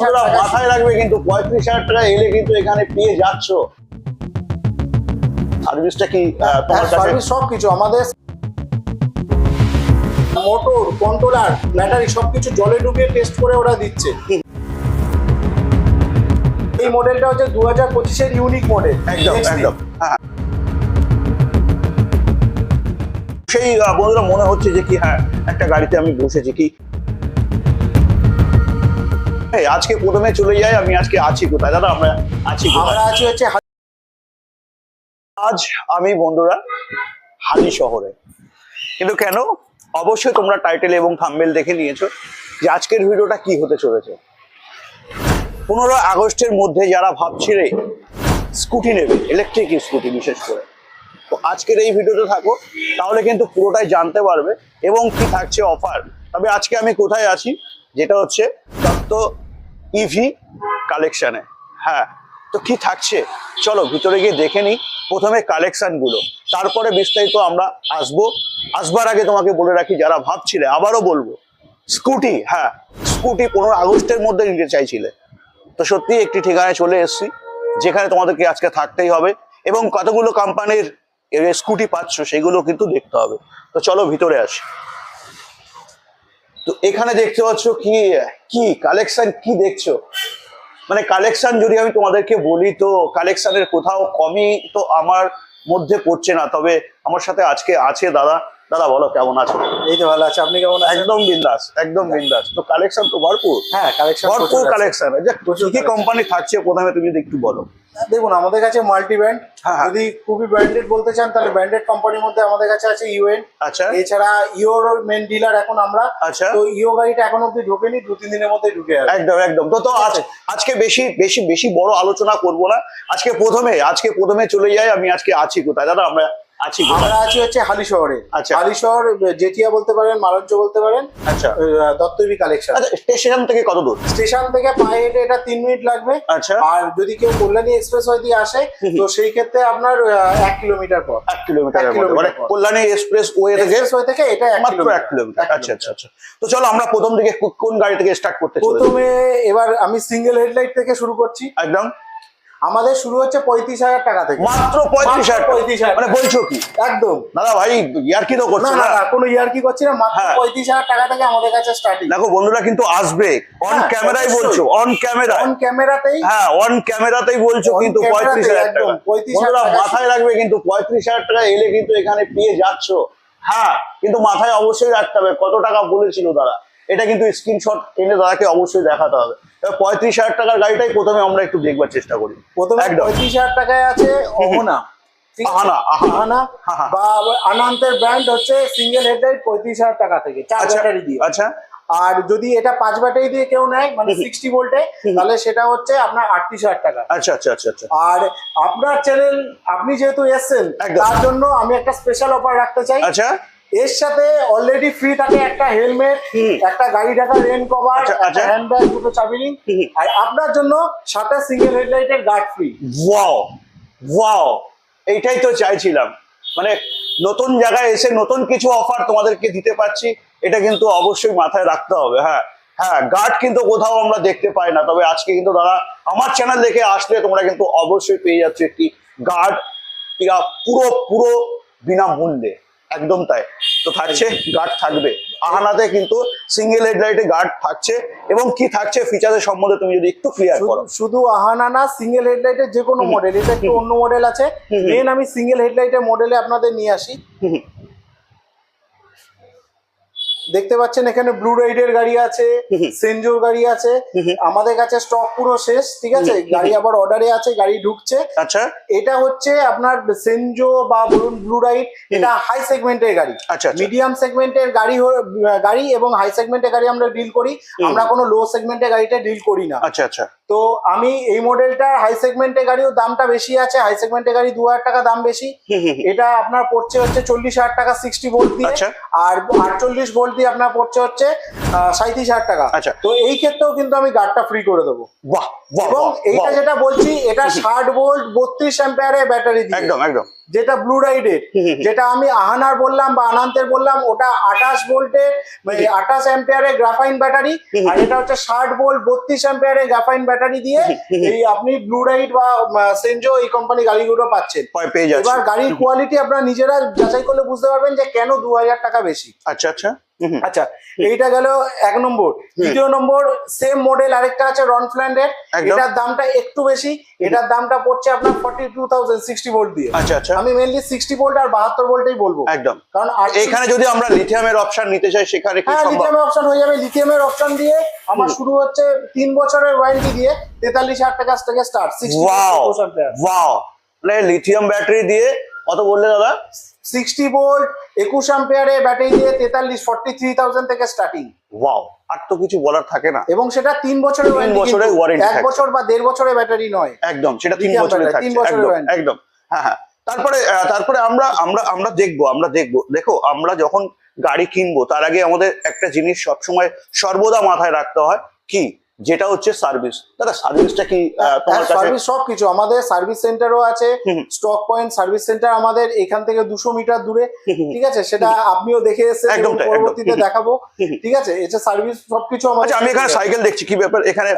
তোমরা মাথায় রাখবে কিন্তু পঁয়ত্রিশ হাজার টাকা এলে কিন্তু এখানে পেয়ে যাচ্ছ। সার্ভিসটা কি তোমার কাছে? সব কিছু আমাদের মোটর কন্ট্রোলার ব্যাটারি সবকিছু জলে ডুবিয়ে টেস্ট করে ওরা দিচ্ছে। এই মডেলটা হচ্ছে দু হাজার পঁচিশের ইউনিক মডেল একদম একদম। হ্যাঁ। সেই বন্ধুরা মনে হচ্ছে যে কি হ্যাঁ একটা গাড়িতে আমি বসেছি কি আজকে প্রথমে চলে যাই আমি আজকে আছি কোথায়? দাদা আমরা আছি আমরা আছি হচ্ছে আজ আমি বন্ধুরা হালি শহরে। কিন্তু কেন? অবশ্যই তোমরা টাইটেল এবং থাম্বেল দেখে নিয়েছো যে আজকের ভিডিওটা কি হতে চলেছে। পনেরো আগস্টের মধ্যে যারা ভাবছিলে স্কুটি নেবে ইলেকট্রিক স্কুটি বিশেষ করে তো আজকের এই ভিডিওতে থাকো তাহলে কিন্তু পুরোটাই জানতে পারবে এবং কি থাকছে অফার তবে আজকে আমি কোথায় আছি যেটা হচ্ছে দত্ত ইভি কালেকশানে হ্যাঁ তো কি থাকছে? চলো ভিতরে গিয়ে দেখে নিই প্রথমে কালেকশনগুলো তারপরে বিস্তারিত আমরা আসব। আসবার আগে তোমাকে বলে রাখি, যারা ভাবছিলে, আবারও বলব, স্কুটি হ্যাঁ স্কুটি পনেরো আগস্টের মধ্যে নিতে চাইছিলে। তো সত্যি একটি ঠিকানায় চলে এসেছি, যেখানে তোমাদেরকে আজকে থাকতেই হবে এবং কতগুলো কোম্পানির স্কুটি পাচ্ছ সেগুলো কিন্তু দেখতে হবে। তো চলো ভিতরে আসি। তো এখানে দেখতে পাচ্ছ কি কি কালেকশন কি দেখছ? মানে কালেকশন যদি আমি তোমাদেরকে বলি তো কালেকশনের কোথাও কমই তো আমার মধ্যে পড়ছে না। তবে আমার সাথে আজকে আছে দাদা। দাদা বলো কেমন আছো? এই তো ভালো আছে। আপনি কেমন একদম বিন্দাস একদম বিন্দাস। তো কালেকশন তো ভরপুর? হ্যাঁ কালেকশন ভরপুর কালেকশন কি প্রচুর কি কোম্পানি থাকছে? প্রথমে তুমি যদি একটু বলো। দেখুন আমাদের কাছে মাল্টি ব্র্যান্ড হ্যাঁ। যদি খুবই ব্র্যান্ডেড বলতে চান তাহলে ব্র্যান্ডেড কোম্পানির মধ্যে আমাদের কাছে আছে ইউএন আচ্ছা। এছাড়া ইওর মেন ডিলার এখন আমরা। আচ্ছা। তো ইও গাড়িটা এখন অব্দি ঢোকেনি দু তিন দিনের মধ্যে ঢুকে যাবে একদম একদম। তো তো আজ আজকে বেশি বেশি বেশি বড় আলোচনা করব না। আজকে প্রথমে আজকে প্রথমে চলে যাই আমি আজকে আছি কোথায়? দাদা আমরা আছি আমরা আছি হচ্ছে হালি শহরে। আচ্ছা। হালি শহর জেঠিয়া বলতে পারেন মালঞ্চ বলতে পারেন আচ্ছা। দত্তবী কালেকশন আচ্ছা স্টেশন থেকে কত দূর? স্টেশন থেকে পায়ে হেঁটে এটা তিন মিনিট লাগবে। আচ্ছা। আর যদি কেউ কল্যাণী এক্সপ্রেস দিয়ে আসে তো সেই ক্ষেত্রে আপনার এক কিলোমিটার পর এক মানে কিলোমিটার পর। কল্যাণী এক্সপ্রেস ওয়ে থেকে থেকে এটা এক মাত্র এক কিলোমিটার। আচ্ছা আচ্ছা আচ্ছা। তো চলো আমরা প্রথম দিকে কো- কোন গাড়ি থেকে স্টার্ট করতে প্রথমে এবার আমি সিঙ্গেল হেডলাইট থেকে শুরু করছি। একদম। আমাদের শুরু হচ্ছে পঁয়ত্রিশ হাজার টাকা থেকে। মাত্র পঁয়ত্রিশ হাজার পঁয়ত্রিশ হাজার মানে বলছো কি? একদম। দাদা ভাই ইয়ার কি তো না করছ না? না কোনো ইয়ার কি করছি না মাত্র হ্যাঁ। পঁয়ত্রিশ হাজার টাকা থেকে আমাদের কাছে স্টার্টিং দেখো বন্ধুরা কিন্তু আসবে। অন ক্যামেরাই বলছো অন ক্যামেরা অন ক্যামেরাতেই হ্যাঁ অন ক্যামেরাতেই বলছো কিন্তু পঁয়ত্রিশ হাজার একদম, টাকা। 35,000 বন্ধুরা মাথায় রাখবে কিন্তু পঁয়ত্রিশ হাজার টাকা এলে কিন্তু এখানে পেয়ে যাচ্ছ। হ্যাঁ কিন্তু মাথায় অবশ্যই রাখতে হবে। কত টাকা বলেছিল দাদা? এটা কিন্তু স্ক্রিনশট এনে দাদাকে অবশ্যই দেখাতে হবে। পঁয়ত্রিশ হাজার টাকার গাড়িটাই প্রথমে আমরা একটু দেখবার চেষ্টা করি। প্রথমে। পঁয়ত্রিশ হাজার টাকায় আছে অহনা? আহানা, আহানা। আহানা। বা আনন্দের ব্র্যান্ড হচ্ছে সিঙ্গেল হেডলাইট পঁয়ত্রিশ হাজার টাকা থেকে চার আচ্ছা ব্যাটারি দিয়ে। আচ্ছা। আর যদি এটা পাঁচ ব্যাটারি দিয়ে কেউ নেয় মানে সিক্সটি ভোল্টে তাহলে সেটা হচ্ছে আপনার আটত্রিশ হাজার টাকা। আচ্ছা আচ্ছা আচ্ছা আচ্ছা। আর আপনার চ্যানেল আপনি যেহেতু এসছেন তার জন্য আমি একটা স্পেশাল অফার রাখতে চাই। আচ্ছা। এর সাথে অলরেডি ফ্রি থাকে একটা হেলমেট। একটা গাড়ি ঢাকা রেন কভার আচ্ছা, একটা আচ্ছা। হ্যান্ডব্যাগ দুটো চাবি হুম। আর আপনার জন্য সাথে সিঙ্গেল হেডলাইটের গার্ড ফ্রি ওয়াও ওয়াও এইটাই তো চাইছিলাম মানে নতুন জায়গায় এসে নতুন কিছু অফার তোমাদেরকে দিতে পারছি এটা কিন্তু অবশ্যই মাথায় রাখতে হবে হ্যাঁ হ্যাঁ গার্ড কিন্তু কোথাও আমরা দেখতে পাই না তবে আজকে কিন্তু দাদা আমার চ্যানেল দেখে আসলে তোমরা কিন্তু অবশ্যই পেয়ে যাচ্ছ একটি গার্ড পুরো পুরো বিনামূল্যে একদম তাই। তো থাকছে গার্ড থাকবে। আহানাতে কিন্তু সিঙ্গেল হেডলাইটে গার্ড থাকছে এবং কি থাকছে ফিচারের সম্বন্ধে তুমি যদি একটু ক্লিয়ার করো। শুধু- আহানা না সিঙ্গেল হেডলাইটের যে কোনো মডেল এটা একটু অন্য মডেল আছে। মেন আমি সিঙ্গেল হেডলাইটের মডেলে আপনাদের নিয়ে আসি। দেখতে পাচ্ছেন এখানে ব্লু রাইডের গাড়ি আছে। সেনজোর গাড়ি আছে। আমাদের কাছে স্টক পুরো শেষ ঠিক আছে? গাড়ি আবার অর্ডারে আছে গাড়ি ঢুকছে। আচ্ছা। এটা হচ্ছে আপনার সেনজো বা বলুন ব্লু রাইড এটা হাই সেগমেন্টের গাড়ি। আচ্ছা আচ্ছা। মিডিয়াম সেগমেন্টের গাড়ি গাড়ি এবং হাই সেগমেন্টের গাড়ি আমরা ডিল করি। আমরা কোনো লো সেগমেন্টের গাড়িটা ডিল করি না। আচ্ছা আচ্ছা। তো আমি এই মডেলটা হাই সেগমেন্টের গাড়িও দামটা বেশি আছে হাই সেগমেন্টের গাড়ি দু হাজার টাকা দাম বেশি। এটা আপনার পড়ছে হচ্ছে চল্লিশ হাজার টাকা সিক্সটি ভোল্ট দিয়ে। আচ্ছা। আর আটচল্লিশ ভোল্ট দিয়ে আপনার পড়ছে হচ্ছে সাঁত্রিশ হাজার টাকা। আচ্ছা। তো এই ক্ষেত্রেও কিন্তু আমি গার্ডটা ফ্রি করে দেবো। এবং এইটা যেটা বলছি এটা ষাট ভোল্ট বত্রিশ অ্যাম্পায়ারে ব্যাটারি দিয়ে। একদম একদম। যেটা ব্লু রাইডের। যেটা আমি আহানার বললাম বা আনান্তের বললাম ওটা আঠাশ ভোল্টের আঠাশ অ্যাম্পিয়ারের গ্রাফাইন ব্যাটারি। আর এটা হচ্ছে ষাট ভোল্ট বত্রিশ অ্যাম্পিয়ারের গ্রাফাইন ব্যাটারি দিয়ে এই আপনি ব্লু রাইড বা সেনজো এই কোম্পানি গাড়িগুলো পাচ্ছেন এবার গাড়ির কোয়ালিটি আপনারা নিজেরা যাচাই করলে বুঝতে পারবেন যে কেন দু হাজার টাকা বেশি আচ্ছা আচ্ছা। আচ্ছা এইটা গেল এক নম্বর। দ্বিতীয় নম্বর সেম মডেল আরেকটা আছে রনফ্ল্যান্ডের একদম। এটার দামটা একটু বেশি। এটার দামটা পড়ছে আপনার forty two thousand sixty volt দিয়ে। আচ্ছা আচ্ছা। আমি মেনলি সিক্সটি ভোল্ট আর বাহাত্তর ভোল্টেই বলব। একদম। কারণ এখানে যদি আমরা লিথিয়ামের অপশন নিতে চাই সেখানে কি হ্যাঁ সম্ভব? লিথিয়ামের অপশন হয়ে যাবে। লিথিয়ামের অপশন দিয়ে আমার শুরু হচ্ছে তিন বছরের ওয়ারেন্টি দিয়ে তেতাল্লিশ হাজার টাকা থেকে স্টার্ট ওয়াও ওয়াও মানে লিথিয়াম ব্যাটারি দিয়ে কত বললে দাদা? সিক্সটি ভোল্ট একুশ অ্যাম্পিয়ারে ব্যাটারি দিয়ে তেতাল্লিশ ফর্টি থ্রি থাউজেন্ড থেকে স্টার্টিং ওয়াও আর তো কিছু বলার থাকে না। এবং সেটা তিন বছরের তিন বছরের warranty এক বছর বা দেড় বছরের ব্যাটারি নয়। একদম সেটা তিন Lithium বছরে battery, তিন বছরের একদম একদম। হ্যাঁ হ্যাঁ। তারপরে তারপরে আমরা আমরা আমরা দেখব আমরা দেখব। দেখো আমরা যখন গাড়ি কিনবো তার আগে আমাদের একটা জিনিস সবসময় সর্বদা মাথায় রাখতে হয় কি? যেটা হচ্ছে সার্ভিস দাদা সার্ভিসটা কি আহ, তোমার কাছে? সার্ভিস সবকিছু। আমাদের সার্ভিস সেন্টারও আছে স্টক পয়েন্ট সার্ভিস সেন্টার আমাদের এখান থেকে দুশো মিটার দূরে ঠিক আছে? সেটা আপনিও দেখে এসেছেন। পরবর্তীতে দেখাবো ঠিক আছে? এটা সার্ভিস সবকিছু আমাদের আচ্ছা আমি এখানে সাইকেল দেখছি কি ব্যাপার? এখানে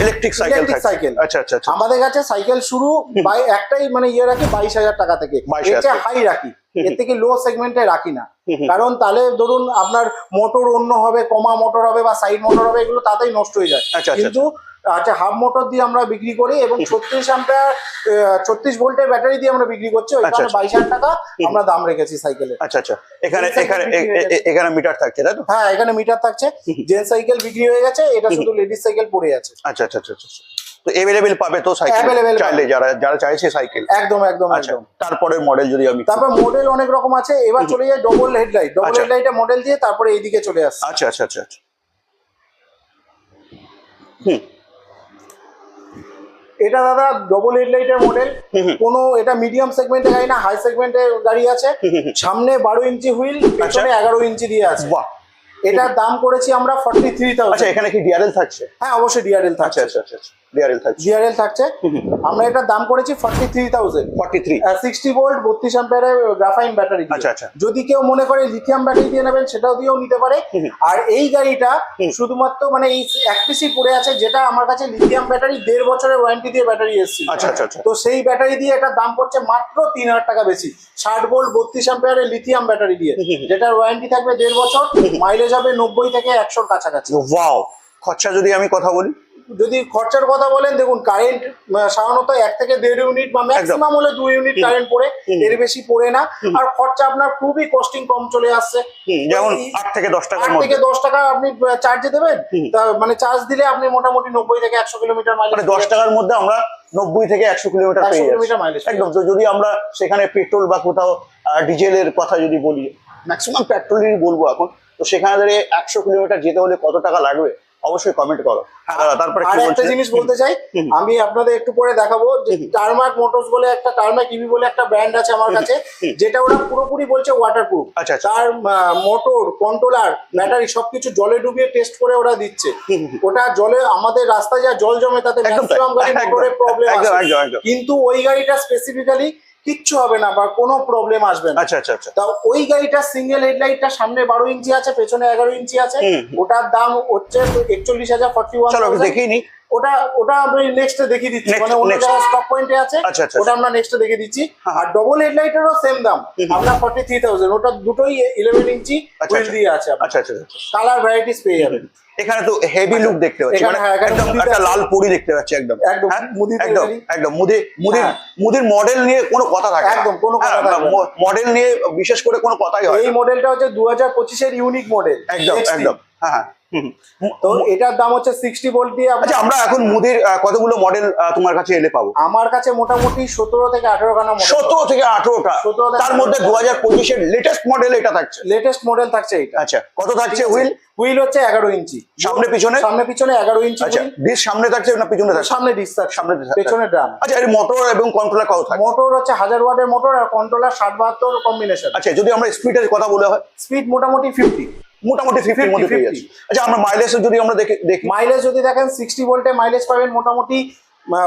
ইলেকট্রিক সাইকেল সাইকেল আচ্ছা আচ্ছা আচ্ছা। আমাদের কাছে সাইকেল শুরু বাই একটাই মানে ইয়ে রাখি বাইশ হাজার টাকা থেকে। 22,000 হাই রাখি। এর থেকে লো সেগমেন্টে রাখি না। কারণ তাহলে ধরুন আপনার মোটর অন্য হবে কমা মোটর হবে বা সাইড মোটর হবে এগুলো তাতেই নষ্ট হয়ে যায়। আচ্ছা, আচ্ছা, কিন্তু আচ্ছা হাফ মোটর দিয়ে আমরা বিক্রি করি এবং ছত্রিশ আম্পায়ার ছত্রিশ ভোল্টের ব্যাটারি দিয়ে আমরা বিক্রি করছি ওই আচ্ছা, আচ্ছা। বাইশ হাজার টাকা আমরা দাম রেখেছি সাইকেলের আচ্ছা আচ্ছা। এখানে এখানে এখানে মিটার থাকছে তাই তো? হ্যাঁ এখানে মিটার থাকছে। জেন্টস সাইকেল বিক্রি হয়ে গেছে এটা শুধু লেডিস সাইকেল পড়ে আছে। আচ্ছা আচ্ছা আচ্ছা আচ্ছা। তো পাবে তো সাইকেল চাইলে যারা যারা চাইছে সাইকেল একদম একদম আচ্ছা একদম। তারপরের মডেল যদি আমি তারপর মডেল অনেক রকম আছে এবার চলে যায় ডবল হেডলাইট ডবল মডেল দিয়ে তারপরে এইদিকে চলে আসছে। আচ্ছা আচ্ছা আচ্ছা আচ্ছা। হুম। এটা দাদা ডবল হেডলাইটের মডেল কোন এটা মিডিয়াম সেগমেন্টে গাড়ি না হাই সেগমেন্টের গাড়ি আছে। সামনে বারো ইঞ্চি হুইল পেছনে এগারো ইঞ্চি দিয়ে আছে। বাহ। এটার দাম করেছি আমরা ফর্টি থ্রি আচ্ছা থাউজেন্ড এখানে কি ডিআরএল থাকছে? হ্যাঁ অবশ্যই ডিআরএল আচ্ছা থাকছে। আচ্ছা আচ্ছা আচ্ছা। ডিআরএল থাকছে। ডিআরএল থাকছে। আমরা এটার দাম করেছি forty three thousand forty three sixty volt বত্রিশ অ্যাম্পিয়ারের গ্রাফাইন ব্যাটারি আচ্ছা, আচ্ছা। যদি কেউ মনে করে লিথিয়াম ব্যাটারি দিয়ে নেবেন সেটাও দিয়েও নিতে পারে। আর এই গাড়িটা শুধুমাত্র মানে এই এক পড়ে আছে যেটা আমার কাছে লিথিয়াম ব্যাটারি দেড় বছরের ওয়ারেন্টি দিয়ে ব্যাটারি এসেছিল। আচ্ছা, আচ্ছা, আচ্ছা। তো সেই ব্যাটারি দিয়ে এটার দাম পড়ছে মাত্র তিন হাজার টাকা বেশি। ভোল্ট অ্যাম্পিয়ারের লিথিয়াম ব্যাটারি দিয়ে। যেটার ওয়ারেন্টি থাকবে দেড় বছর মাইলেজ হবে নব্বই থেকে একশোর কাছাকাছি। ওয়াও খরচা যদি আমি কথা বলি যদি খরচার কথা বলেন দেখুন কারেন্ট সাধারণত এক থেকে দেড় ইউনিট বা ম্যাক্সিমাম হলে দুই ইউনিট কারেন্ট পড়ে এর বেশি পড়ে না। আর খরচা আপনার খুবই কস্টিং কম চলে আসছে। যেমন আট থেকে দশ টাকার আট থেকে দশ টাকা আপনি চার্জে দেবেন? মানে চার্জ দিলে আপনি মোটামুটি নব্বই থেকে একশো কিলোমিটার মাইলেজ মানে দশ টাকার মধ্যে আমরা নব্বই থেকে একশো কিলোমিটার পেয়ে যাচ্ছি। একদম যদি আমরা সেখানে পেট্রোল বা কোথাও ডিজেলের কথা যদি বলি ম্যাক্সিমাম পেট্রোলেরই বলব এখন তো সেখানে দাঁড়িয়ে একশো কিলোমিটার যেতে হলে কত টাকা লাগবে? অবশ্যই কমেন্ট করো। হ্যাঁ তারপরে আর একটা জিনিস বলতে চাই আমি আপনাদের একটু পরে দেখাবো যে টার্মাক মোটরস বলে একটা টার্মাক ইভি বলে একটা ব্র্যান্ড আছে আমার কাছে যেটা ওরা পুরোপুরি বলছে ওয়াটারপ্রুফ আচ্ছা আচ্ছা। তার মোটর কন্ট্রোলার ব্যাটারি সবকিছু জলে ডুবিয়ে টেস্ট করে ওরা দিচ্ছে। ওটা জলে আমাদের রাস্তায় যা জল জমে তাতে একদম ম্যাক্সিমাম গাড়ি মোটরের প্রবলেম আছে। কিন্তু ওই গাড়িটা স্পেসিফিক্যালি কিচ্ছু হবে না বা কোনো প্রবলেম আসবে না। আচ্ছা আচ্ছা আচ্ছা। তা ওই গাড়িটা সিঙ্গেল হেডলাইটটা সামনে বারো ইঞ্চি আছে পেছনে এগারো ইঞ্চি আছে। ওটার দাম হচ্ছে একচল্লিশ হাজার ফর্টি ওয়ান চলো একটু নি। ওটা ওটা আমি নেক্সটে দেখিয়ে দিচ্ছি। মানে অন্য next. স্টক পয়েন্টে আছে আচ্ছা, আচ্ছা, ওটা আমরা নেক্সটে দেখিয়ে দিচ্ছি। হ্যাঁ। আর ডবল হেডলাইটেরও সেম দাম। আপনার ফর্টি থ্রি থাউজেন্ড ওটা দুটোই ইলেভেন ইঞ্চি আচ্ছা, হুইল আচ্ছা। দিয়ে আছে। আচ্ছা আচ্ছা আচ্ছা। কালার ভ্যারাইটিস পেয়ে যাবেন। এখানে তো হেভি লুক দেখতে পাচ্ছি মানে হ্যাঁ, একদম একটা লাল পরি দেখতে পাচ্ছি একদম একদম, হ্যাঁ? মুদি একদম একদম মুদি মুদির হ্যাঁ। মুদির মডেল নিয়ে কোনো কথা থাকে একদম, কোনো। মডেল নিয়ে বিশেষ করে কোনো কথাই হয় এই মডেলটা হচ্ছে দু হাজার পঁচিশের ইউনিক মডেল একদম একদম হ্যাঁ হ্যাঁ। তো এটার দাম হচ্ছে সিক্সটি ভোল্ট দিয়ে আচ্ছা আমরা এখন মুদির কতগুলো মডেল তোমার কাছে এলে পাবো? আমার কাছে মোটামুটি সতেরো থেকে আঠারো খানা মডেল সতেরো থেকে আঠারোটা? 17 থেকে তার মধ্যে 18 দু হাজার পঁচিশের লেটেস্ট মডেল এটা থাকছে? লেটেস্ট মডেল থাকছে এটা। আচ্ছা কত থাকছে হুইল হুইল হচ্ছে এগারো ইঞ্চি। সামনে পিছনে? সামনে পিছনে এগারো ইঞ্চি আচ্ছা। ডিস সামনে থাকছে না পিছনে থাকছে? সামনে ডিসচার্জ সামনে disc পেছনে ড্রাম আচ্ছা এর মোটর এবং কন্ট্রোলার কত থাকে মোটর হচ্ছে হাজার ওয়াটের মোটর আর কন্ট্রোলার ষাট বাহাত্তর কম্বিনেশন আচ্ছা যদি আমরা স্পিডের কথা বলে হয়? স্পিড মোটামুটি ফিফটি মোটামুটি ফিফটির 50, মধ্যে পেয়ে 50 যাচ্ছি আচ্ছা আমরা মাইলেজ যদি আমরা দেখি দেখি। মাইলেজ যদি দেখেন সিক্সটি ভোল্টে মাইলেজ পাবেন মোটামুটি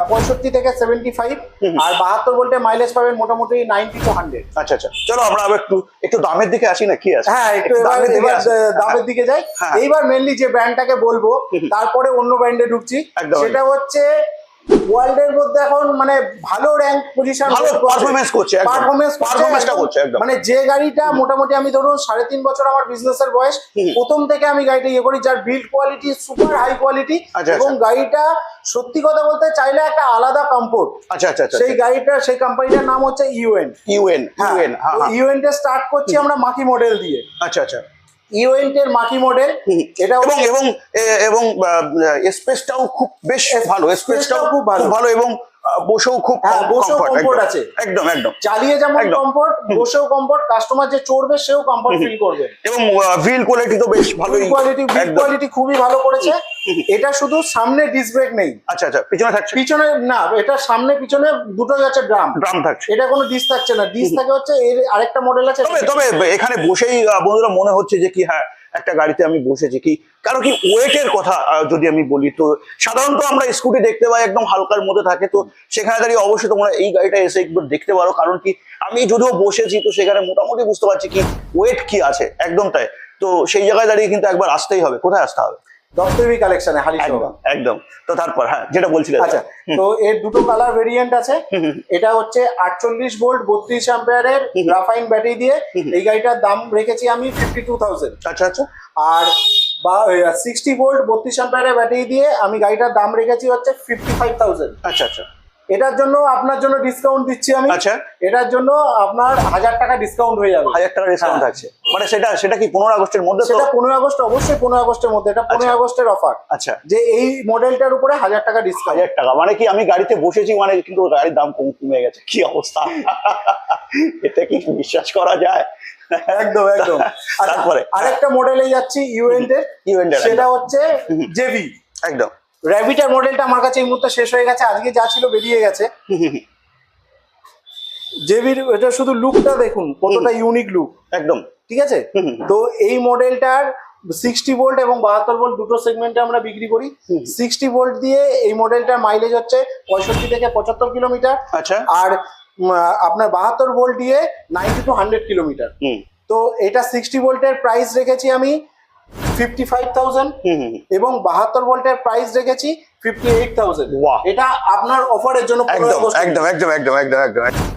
পঁয়ষট্টি থেকে সেভেন্টি ফাইভ আর বাহাত্তর ভোল্টে মাইলেজ পাবেন মোটামুটি নাইনটি টু হান্ড্রেড আচ্ছা আচ্ছা। চলো আমরা আবার একটু একটু দামের দিকে আসি না কি আছে? হ্যাঁ একটু দামের দিকে যাই। হ্যাঁ। এইবার মেনলি যে ব্র্যান্ডটাকে বলব তারপরে অন্য ব্র্যান্ডে ঢুকছি। সেটা হচ্ছে ওয়ার্ল্ডের মধ্যে এখন মানে ভালো র্যাঙ্ক পজিশন ভালো performance করছে। পারফরমেন্স Performance করছে, একদম। মানে যে গাড়িটা মোটামুটি আমি ধরুন সাড়ে তিন বছর আমার বিজনেসের বয়স প্রথম থেকে আমি গাড়িটা ইয়ে করি যার build quality super high quality আচ্ছা, এবং আচ্ছা। গাড়িটা সত্যি কথা বলতে চাইলে একটা আলাদা কমফোর্ট আচ্ছা আচ্ছা আচ্ছা সেই গাড়িটা সেই কোম্পানিটার নাম হচ্ছে UN UN UN. UN start করছি আমরা মাকি মডেল দিয়ে। আচ্ছা আচ্ছা। ইউএন এর মাকি মডেল হুম। এটা এবং এবং এবং স্পেসটাও খুব বেশ ভালো স্পেসটাও খুব ভালো। ভালো এবং বসেও খুব হ্যাঁ, বসেও। আছে। একদম একদম। চালিয়ে যেমন। কমফোর্ট বসেও কমফোর্ট কাস্টমার যে চড়বে সেও কমফোর্ট ফিল করবে। এবং ভিল কোয়ালিটি তো বেশ ভালোই কোয়ালিটি কোয়ালিটি খুবই ভালো করেছে। এটা শুধু সামনে ডিস ব্রেক নেই। আচ্ছা আচ্ছা পিছনে থাকছে? পিছনে না এটা সামনে পিছনে দুটোই আছে ড্রাম ড্রাম থাকছে। এটা কোনো ডিস থাকছে না। ডিস থাকে হচ্ছে এর আরেকটা মডেল আছে তবে তবে এখানে বসেই বন্ধুরা মনে হচ্ছে যে কি হ্যাঁ একটা গাড়িতে আমি বসেছি কি? কারণ কি ওয়েটের কথা যদি আমি বলি, তো সাধারণত আমরা স্কুটি দেখতে পাই, একদম হালকার মধ্যে থাকে, তো সেখানে দাঁড়িয়ে অবশ্যই তোমরা এই গাড়িটা এসে একবার দেখতে পারো। কারণ কি আমি যদিও বসেছি, তো সেখানে মোটামুটি বুঝতে পারছি কি, ওয়েট কি আছে একদম তাই তো সেই জায়গায় দাঁড়িয়ে কিন্তু একবার আসতেই হবে। কোথায় আসতে হবে? দপ্তরি কালেকশনে হালি একদম তো তারপর হ্যাঁ যেটা বলছিলে। আচ্ছা তো এর দুটো কালার ভেরিয়েন্ট আছে। এটা হচ্ছে আটচল্লিশ ভোল্ট বত্রিশ অ্যাম্পিয়ারের গ্রাফাইন ব্যাটারি দিয়ে। এই গাড়িটার দাম রেখেছি আমি ফিফটি টু থাউজেন্ড আচ্ছা আচ্ছা। আর বা সিক্সটি ভোল্ট বত্রিশ অ্যাম্পিয়ারের ব্যাটারি দিয়ে আমি গাড়িটার দাম রেখেছি হচ্ছে ফিফটি ফাইভ থাউজেন্ড আচ্ছা আচ্ছা। এটার জন্য আপনার জন্য ডিসকাউন্ট দিচ্ছি আমি। আচ্ছা। এটার জন্য আপনার হাজার টাকা ডিসকাউন্ট হয়ে যাবে। হাজার টাকা ডিসকাউন্ট হ্যাঁ। থাকছে। মানে সেটা সেটা কি পনেরো আগস্টের মধ্যে সেটা পনেরো আগস্ট অবশ্যই পনেরো আগস্টের মধ্যে। এটা পনেরো আচ্ছা। আগস্টের অফার আচ্ছা। যে এই মডেলটার উপরে হাজার টাকা ডিসকাউন্ট হাজার টাকা। মানে কি আমি গাড়িতে বসেছি মানে কিন্তু গাড়ির দাম কম কমে গেছে। কি অবস্থা? এটা কি বিশ্বাস করা যায়? একদম একদম। তারপরে? আরেকটা মডেলে যাচ্ছি Event এর, সেটা হচ্ছে জেভি একদম। র্যাবিটার মডেলটা আমার কাছে এই মুহূর্তে শেষ হয়ে গেছে আজকে যা ছিল বেরিয়ে গেছে। জেভির এটা শুধু লুকটা দেখুন কতটা ইউনিক লুক একদম। ঠিক আছে। তো এই মডেলটার সিক্সটি ভোল্ট এবং বাহাত্তর ভোল্ট দুটো সেগমেন্টে আমরা বিক্রি করি। সিক্সটি ভোল্ট দিয়ে এই মডেলটার মাইলেজ হচ্ছে পঁয়ষট্টি থেকে পঁচাত্তর কিলোমিটার আচ্ছা। আর আপনার বাহাত্তর ভোল্ট দিয়ে নাইনটি টু হান্ড্রেড কিলোমিটার তো এটা সিক্সটি ভোল্টের প্রাইস রেখেছি আমি। Fifty five thousand hmm hmm, hmm. এবং বাহাত্তর ভোল্টের প্রাইস রেখেছি ফিফটি এইট থাউজেন্ড। এটা আপনার অফারের জন্য একদম একদম একদম একদম একদম